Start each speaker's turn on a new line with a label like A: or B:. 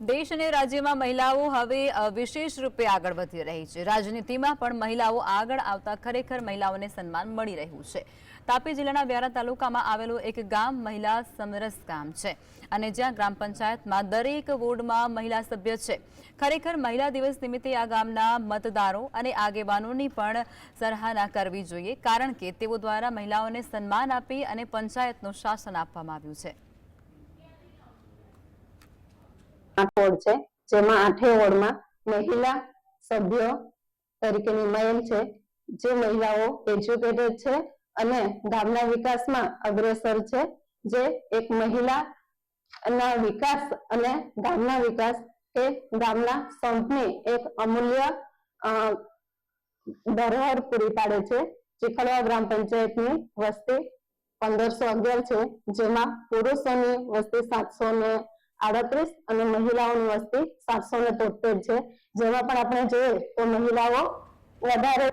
A: દેશ અને રાજ્યમાં મહિલાઓ હવે વિશેષ રૂપે આગળ વધી રહી છે. રાજનીતિમાં પણ મહિલાઓ આગળ આવતા ખરેખર મહિલાઓને સન્માન મળી રહ્યું છે. તાપી જિલ્લાના વ્યારા તાલુકામાં આવેલું એક ગામ મહિલા સમરસ ગામ છે અને જ્યાં ગ્રામ પંચાયતમાં દરેક વોર્ડમાં મહિલા સભ્ય છે. ખરેખર મહિલા દિવસ નિમિત્તે આ ગામના મતદારો અને આગેવાનોની પણ સરાહના કરવી જોઈએ, કારણ કે તેઓ દ્વારા મહિલાઓને સન્માન આપી અને પંચાયતનું શાસન આપવામાં આવ્યું છે.
B: આઠ વોર્ડ છે, જેમાં આઠે વોર્ડમાં મહિલા સભ્યો તરીકે નિમાયેલ છે, જે મહિલાઓ એજ્યુકેટેડ છે અને ગામના વિકાસમાં અગ્રેસર છે, જે એક મહિલા ના વિકાસ અને ગામના વિકાસ એ ગામના સંપની એક અમૂલ્ય ધરોહર પૂરી પાડે છે. ચીખલવા ગ્રામ પંચાયતની વસ્તી પંદરસો અગિયાર છે, જેમાં પુરુષોની વસ્તી સાતસો ને આડત્રીસ અને મહિલાઓની વસ્તી સાતસો ને તોતેર છે. જેમાં પણ આપણે જોઈએ તો મહિલાઓ વધારે